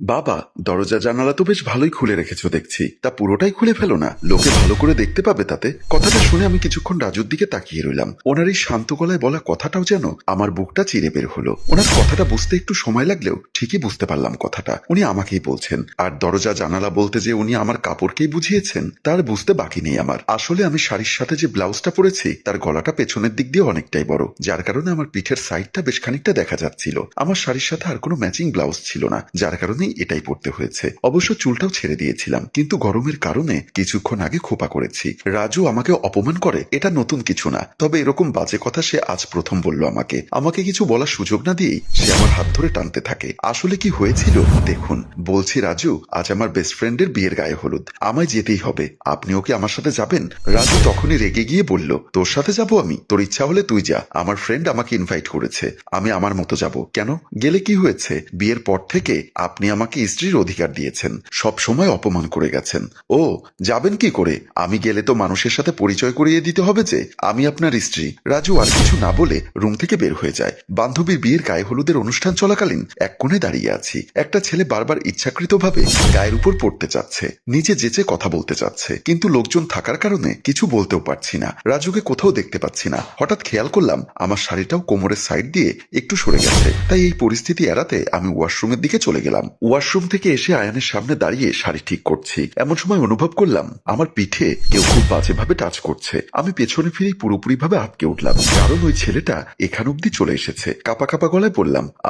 বাবা, দরজা জানালা তো বেশ ভালোই খুলে রেখেছো দেখছি। তা পুরোটাই খুলে ফেলো না। লোকে ভালো করে দেখতে পাবে তাতে। কথাটা শুনে আমি কিছুক্ষণ রাজুর দিকে তাকিয়ে রইলাম। ওনার এই শান্ত গলায় বলা কথাটাও যেন আমার বুকটা চিরে বের হলো। ওনার কথাটা বুঝতে একটু সময় লাগলেও ঠিকই বুঝতে পারলাম কথাটা। উনি আমাকেই বলছেন। আর দরজা জানালা বলতে যে উনি আমার কাপড়কেই বুঝিয়েছেন, তার বুঝতে বাকি নেই আমার। আসলে আমি শাড়ির সাথে যে ব্লাউজটা পরেছি, তার গলাটা পেছনের দিক দিয়ে অনেকটাই বড়। যার কারণে আমার পিঠের সাইডটা বেশ খানিকটা দেখা যাচ্ছিল। আমার শাড়ির সাথে আর কোনো ম্যাচিং ব্লাউজ ছিল না। যার কারণেই এটাই পড়তে হয়েছে। অবশ্য চুলটাও ছেড়ে দিয়েছিলাম, কিন্তু গরমের কারণে কিছুক্ষণ আগে খোপা করেছি। রাজু আমাকে অপমান করে? এটা নতুন কিছু না। তবে এরকম বাজে কথা সে আজ প্রথম বলল আমাকে। আমাকে কিছু বলার সুযোগ না দিয়েই সে আমার হাত ধরে টানতে থাকে। আসলে কি হয়েছিল? দেখুন, বলছি রাজু, আজ আমার বেস্ট ফ্রেন্ডের বিয়ের গায়ে হলুদ। আমায় যেতেই হবে। আপনিও কি আমার সাথে যাবেন? রাজু তখনই রেগে গিয়ে বলল, তোর সাথে যাব আমি? তোর ইচ্ছা হলে তুই যা। আমার ফ্রেন্ড আমাকে ইনভাইট করেছে। আমি আমার মতো যাব। কেন? গেলে কি হয়েছে? বিয়ের পর থেকে আপনি আমাকে স্ত্রীর অধিকার দিয়েছেন। সব সময় অপমান করে গেছেন। ও, যাবেন কি করে? আমি গেলে তো মানুষের সাথে পরিচয় করিয়ে দিতে হবে যে, আমি আপনার স্ত্রী। রাজু আর কিছু না বলে রুম থেকে বের হয়ে যায়। বান্ধবীর বিয়ের গায়ে হলুদের অনুষ্ঠান চলাকালীন এক কোণে দাঁড়িয়ে আছি। একটা ছেলে বারবার ইচ্ছাকৃতভাবে গায়ের উপর পড়তে চাচ্ছে। নিজে যেচে কথা বলতে চাচ্ছে। কিন্তু লোকজন থাকার কারণে কিছু বলতেও পারছি না। রাজুকে কোথাও দেখতে পাচ্ছি না। হঠাৎ খেয়াল করলাম, আমার শাড়িটাও কোমরের সাইড দিয়ে একটু সরে গেছে। তাই এই পরিস্থিতি এড়াতে আমি ওয়াশরুমের দিকে চলে গেলাম। ওয়াশরুম থেকে এসে আয়ানের সামনে দাঁড়িয়ে শাড়ি ঠিক করছি। এমন সময় অনুভব করলাম, আমার পিঠে কেউ খুব বাজেভাবে টাচ করছে। আমি পেছনে ফিরে পুরোপুরি ভাবে আটকে উঠলাম। কারণ ওই ছেলেটা এখান অব্দি চলে এসেছে। কাপা কাপা গলায় বললাম, "আ-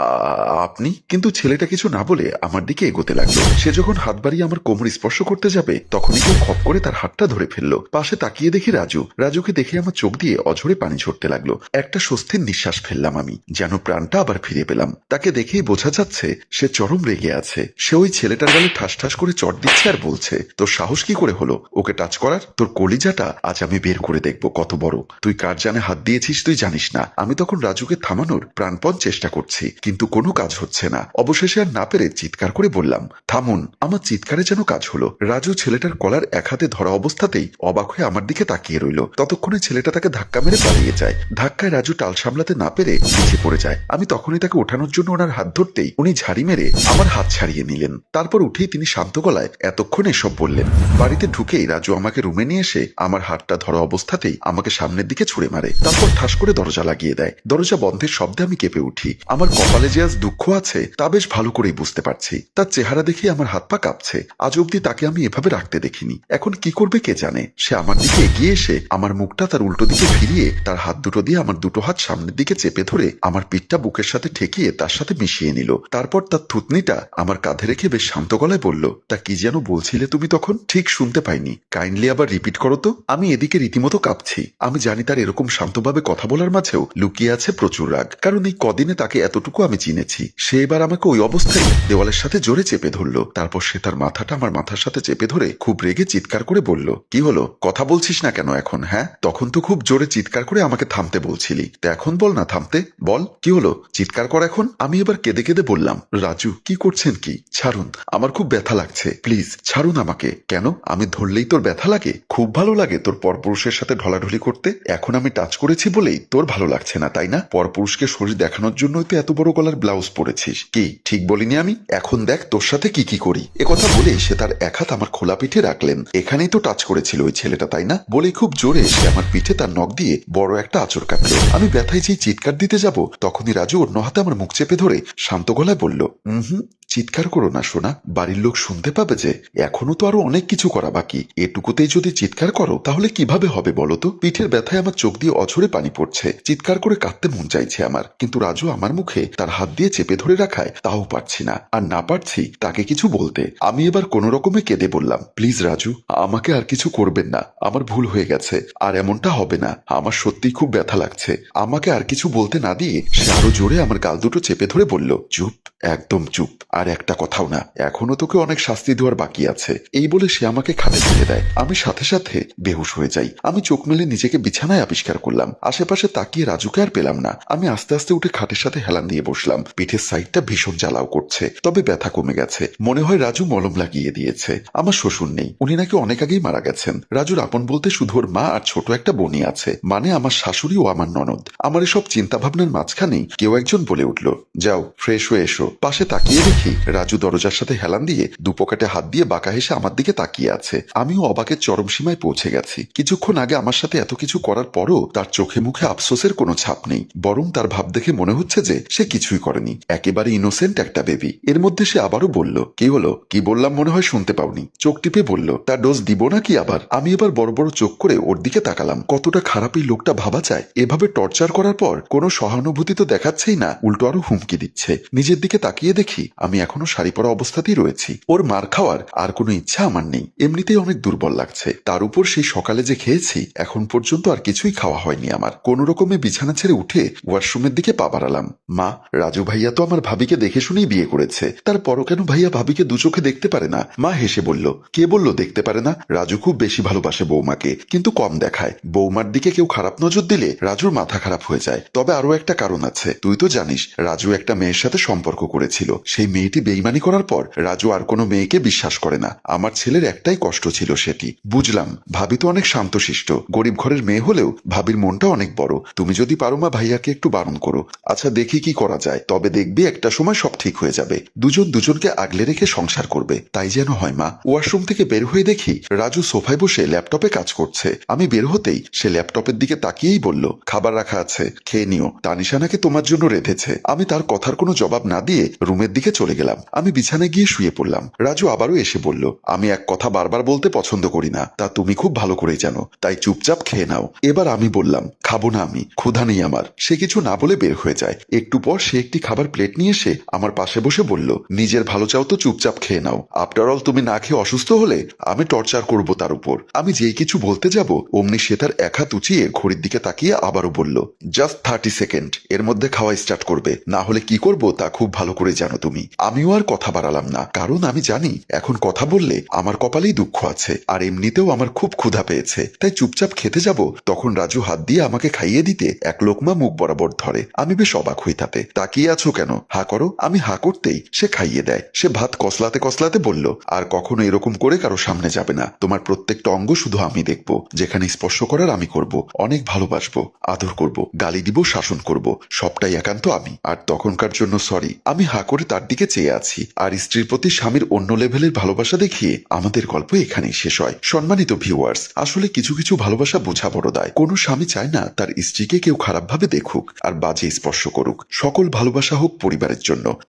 আপনি? কিন্তু ছেলেটা কিছু না বলে আমার দিকে এগোতে লাগল। সে যখন হাত বাড়িয়ে আমার কোমর স্পর্শ করতে যাবে, তখনই কেউ খপ করে তার হাতটা ধরে ফেলল। পাশে তাকিয়ে দেখি রাজু। রাজুকে দেখে আমার চোখ দিয়ে অঝরে পানি ঝরতে লাগল। একটা স্বস্তির নিঃশ্বাস ফেললাম আমি, যেন প্রাণটা আবার ফিরে পেলাম। তাকে দেখেই বোঝা যাচ্ছে, সে চরম রেগে আছে। সে ওই ছেলেটার গালে ঠাস ঠাস করে চট দিচ্ছে আর বলছে, তোর সাহস কি করে হলো? ওকে টাচ করার? তোর কলিজাটা? আজ আমি বের করে দেখব, কত বড়। তুই কার জানে হাত দিয়েছিস, তুই জানিস না। আমি তখন রাজুকে থামানোর প্রাণপণ চেষ্টা করছি, কিন্তু কোনো কাজ হচ্ছে না। অবশেষে আর না পেরে চিৎকার করে বললাম, থামুন, আমার চিৎকারে যেন কাজ হলো। রাজু ছেলেটার কলার এক হাতে ধরা অবস্থাতেই অবাক হয়ে আমার দিকে তাকিয়ে রইল। ততক্ষণে ছেলেটা তাকে ধাক্কা মেরে পালিয়ে যায়। ধাক্কায় রাজু টাল সামলাতে না পেরে পড়ে যায়। আমি তখনই তাকে ওঠানোর জন্য ওনার হাত ধরতেই উনি ঝাড়ি মেরে আমার হাত ছাড়িয়ে নিলেন। তারপর উঠেই তিনি শান্ত গলায় এতক্ষণ এসব বললেন, বাড়িতে ঢুকেই রাজু আমাকে রুমে নিয়ে এসে আমার হাতটা ধরা অবস্থাতেই আমাকে সামনের দিকে ছুড়ে মারে। তারপর ঠাস করে দরজা লাগিয়ে দেয়। দরজা বন্ধের শব্দে আমি কেঁপে উঠি। আমার কপালে যে আজ দুঃখ আছে, তা বেশ ভালো করেই বুঝতে পারছি। তার চেহারা দেখে আমার হাত পা কাঁপছে। আজ অব্দি তাকে আমি এভাবে রাখতে দেখিনি। এখন কি করবে কে জানে? সে আমার দিকে এগিয়ে এসে আমার মুখটা তার উল্টো দিকে ফিরিয়ে তার হাত দুটো দিয়ে আমার দুটো হাত সামনের দিকে চেপে ধরে আমার পিঠটা বুকের সাথে ঠেকিয়ে তার সাথে মিশিয়ে নিল। তারপর তার থুতনিটা আমার কাঁধে রেখে বেশ শান্ত গলায় বলল, তা কি যেন বলছিলে তুমি তখন? ঠিক শুনতে পাইনি। কাইন্ডলি আবার রিপিট করো তো। আমি এদিকে রীতিমতো কাঁপছি। আমি জানি তার এরকম শান্তভাবে কথা বলার মাঝেও লুকিয়ে আছে প্রচুর রাগ। কারণ এই কদিনে তাকে এতটুকু আমি চিনেছি। সে এবার আমাকে ওই অবস্থায় দেওয়ালের সাথে জোরে চেপে ধরলো। তারপর সে তার মাথাটা আমার মাথার সাথে চেপে ধরে খুব রেগে চিৎকার করে বলল, কি হলো? কথা বলছিস না কেন এখন হ্যাঁ? তখন তো খুব জোরে চিৎকার করে আমাকে থামতে বলছিলি। তা এখন বল না থামতে। বল, কি হলো? চিৎকার কর এখন। আমি এবার কেঁদে কেঁদে বললাম, রাজু, কি করছেন কি, ছাড়ুন, আমার খুব ব্যথা লাগছে, প্লিজ ছাড়ুন আমাকে। কেন? আমি ধরলেই তোর ব্যথা লাগে? খুব ভালো লাগে তোর পরপুরুষের সাথে ঢলাঢলি করতে? এখন আমি টাচ করেছি বলেই তোর ভালো লাগছে না, তাই না? পরপুরুষকে শরীর দেখানোর জন্যই তো এত বড় গলার ব্লাউজ পরেছিস। কি, ঠিক বলিনি আমি? এখন দেখ তোর সাথে কি কি করি? কথা বলে সে তার এক হাত আমার খোলা পিঠে রাখলেন। এখানেই তো টাচ করেছিল ওই ছেলেটা, তাই না? বলে খুব জোরে সে আমার পিঠে তার নখ দিয়ে বড় একটা আচর কাটল। আমি ব্যথায় যেই চিৎকার দিতে যাব, তখনই রাজু অন্য হাতে আমার মুখ চেপে ধরে শান্ত গলায় বলল হুম চিৎকার করো না শোনা বাড়ির লোক শুনতে পাবে যে এখনও তো আরও অনেক কিছু করা বাকি। এটুকুতেই যদি চিৎকার করো, তাহলে কীভাবে হবে বলো তো? পিঠের ব্যথায় আমার চোখ দিয়ে অঝরে পানি পড়ছে। চিৎকার করে কাঁদতে মন চাইছে আমার। কিন্তু রাজু আমার মুখে তার হাত দিয়ে চেপে ধরে রাখায় তাও পারছি না। আর না পারছি তাকে কিছু বলতে। আমি এবার কোনো রকমে কেঁদে বললাম প্লিজ রাজু, আমাকে আর কিছু করবেন না। আমার ভুল হয়ে গেছে। আর এমনটা হবে না। আমার সত্যিই খুব ব্যথা লাগছে। আমাকে আর কিছু বলতে না দিয়ে সে আরও জোরে আমার গাল দুটো চেপে ধরে বলল, চুপ, একদম চুপ। আর একটা কথাও না। এখনও তোকে অনেক শাস্তি দেওয়ার বাকি আছে। এই বলে সে আমাকে খাটে ফেলে দেয়। আমি সাথে সাথে বেহুশ হয়ে যাই। আমি চোখ মেলে নিজেকে বিছানায় আবিষ্কার করলাম। আশেপাশে তাকিয়ে রাজুকে আর পেলাম না। আমি আস্তে আস্তে উঠে খাটের সাথে হেলান দিয়ে বসলাম। পিঠের সাইডটা ভীষণ জ্বালাও করছে। তবে ব্যথা কমে গেছে। মনে হয় রাজু মলম লাগিয়ে দিয়েছে। আমার শ্বশুর নেই। উনি নাকি অনেক আগেই মারা গেছেন। রাজুর আপন বলতে শুধু ওর মা আর ছোট একটা বনি আছে। মানে আমার শাশুড়ি ও আমার ননদ। আমার এসব চিন্তা ভাবনার মাঝখানেই কেউ একজন বলে উঠল, যাও, ফ্রেশ হয়ে এসো। পাশে তাকিয়ে দেখি রাজু দরজার সাথে হেলান দিয়ে দুপকেটে হাত দিয়ে বাঁকা হেসে আমার দিকে তাকিয়ে আছে। আমিও অবাকের চরম সীমায় পৌঁছে গেছি। কিছুক্ষণ আগে আমার সাথে এত কিছু করার পরও তার চোখে মুখে আফসোসের কোনো ছাপ নেই, বরং তার ভাব দেখে মনে হচ্ছে যে সে কিছুই করেনি। একেবারে ইনোসেন্ট একটা বেবি এর মধ্যে সে আবারও বলল, কি হলো? কি বললাম মনে হয় শুনতে পাওনি? চোখ টিপে বলল, তার ডোজ দিব না কি আবার? আমি এবার বড় বড় চোখ করে ওর দিকে তাকালাম। কতটা খারাপই লোকটা ভাবা যায়। এভাবে টর্চার করার পর কোনো সহানুভূতি তো দেখাচ্ছেই না, উল্টো আরও হুমকি দিচ্ছে। নিজের দিকে তাকিয়ে দেখি, আমি এখনও শাড়ি পরা অবস্থাতেই রয়েছি। ওর মার খাওয়ার আর কোনো ইচ্ছা আমার নেই। এমনিতেই অনেক দুর্বল লাগছে। তার উপর সেই সকালে যে খেয়েছি, এখন পর্যন্ত আর কিছুই খাওয়া হয়নি আমার। কোন রকমে বিছানা ছেড়ে উঠে ওয়াশরুমের দিকে পা বাড়ালাম। মা, রাজু ভাইয়া তো আমার ভাবিকে দেখে শুনেই বিয়ে করেছে। তারপরও কেন ভাইয়া ভাবিকে দু চোখে দেখতে পারে না? মা হেসে বলল, কে বলল দেখতে পারে না? রাজু খুব বেশি ভালোবাসে বৌমাকে, কিন্তু কম দেখায়। বৌমার দিকে কেউ খারাপ নজর দিলে রাজুর মাথা খারাপ হয়ে যায়। তবে আরও একটা কারণ আছে। তুই তো জানিস, রাজু একটা মেয়ের সাথে সম্পর্ক করেছিল। সেই মেয়েটি বেইমানি করার পর রাজু আর কোনো মেয়েকে বিশ্বাস করে না। আমার ছেলের একটাই কষ্ট ছিল সেটি। বুঝলাম, ভাবি তো অনেক শান্তশিষ্ট। গরিব ঘরের মেয়ে হলেও ভাবির মনটা অনেক বড়। তুমি যদি পারো মা ভাইয়াকে একটু বারণ করো। আচ্ছা দেখি কি করা যায়। তবে দেখবি একটা সময় সব ঠিক হয়ে যাবে। দুজন দুজনকে আগলে রেখে সংসার করবে। তাই যেন হয় মা। ওয়াশরুম থেকে বের হয়ে দেখি রাজু সোফায় বসে ল্যাপটপে কাজ করছে। আমি বের হতেই সে ল্যাপটপের দিকে তাকিয়েই বলল, খাবার রাখা আছে, খেয়ে নিও। তানিশানাকে তোমার জন্য রেঁধেছে। আমি তার কথার কোনো জবাব না দিয়ে রুমের দিকে চলে গেলাম। আমি বিছানায় গিয়ে শুয়ে পড়লাম। রাজু আবারও এসে বলল, আমি এক কথা বারবার বলতে পছন্দ করি না। তা তুমি খুব ভালো করেই জানো। তাই চুপচাপ খেয়ে নাও। এবার আমি বললাম, খাব না আমি। ক্ষুধা নেই আমার। সে কিছু না বলে বের হয়ে যায়। একটু পর সে একটি খাবার প্লেট নিয়ে এসে আমার পাশে বসে বলল, নিজের ভালো চাও তো চুপচাপ খেয়ে নাও। আফটার অল তুমি না খেয়ে অসুস্থ হলে আমি টর্চার করব তার উপর। আমি যেই কিছু বলতে যাব, অমনি সে তার এক হাত উঁচিয়ে ঘড়ির দিকে তাকিয়ে আবারও বলল জাস্ট থার্টি সেকেন্ড এর মধ্যে খাওয়া স্টার্ট করবে। না হলে কি করব তা খুব ভালো করে জানো তুমি। আমিও আর কথা বাড়ালাম না। কারণ আমি জানি, এখন কথা বললে আমার কপালেই দুঃখ আছে, আর এমনিতেও আমার খুব ক্ষুধা পেয়েছে। তাই চুপচাপ খেতে যাব, তখন রাজু হাত দিয়ে আমাকে খাইয়ে দিতে এক লোকমা মুখ বরাবর ধরে। আমি বেশ অবাক হই তাতে। তাকিয়ে আছো কেন? হা করো, আমি হা করতেই সে খাইয়ে দেয়। সে ভাত কসলাতে কসলাতে বলল, আর কখনো এরকম করে কারও সামনে যাবে না। তোমার প্রত্যেকটা অঙ্গ শুধু আমি দেখব। যেখানে স্পর্শ করার আমি করব। অনেক ভালোবাসবো, আদর করব, গালি দিব, শাসন করব। সবটাই একান্ত আমি। আর তখনকার জন্য সরি আমি হা করে তার দিকে চেয়ে আছি। আর স্ত্রীর প্রতি স্বামীর অন্য লেভেলের ভালোবাসা দেখিয়ে আমাদের গল্প এখানেই শেষ হয়। সম্মানিত ভিউয়ার্স আসলে কিছু কিছু ভালোবাসা বোঝা বড় দায়। কোনো স্বামী চায় না তার স্ত্রীকে কেউ খারাপভাবে দেখুক আর বাজে স্পর্শ করুক। সকল ভালোবাসা হোক পরিবারের জন্য।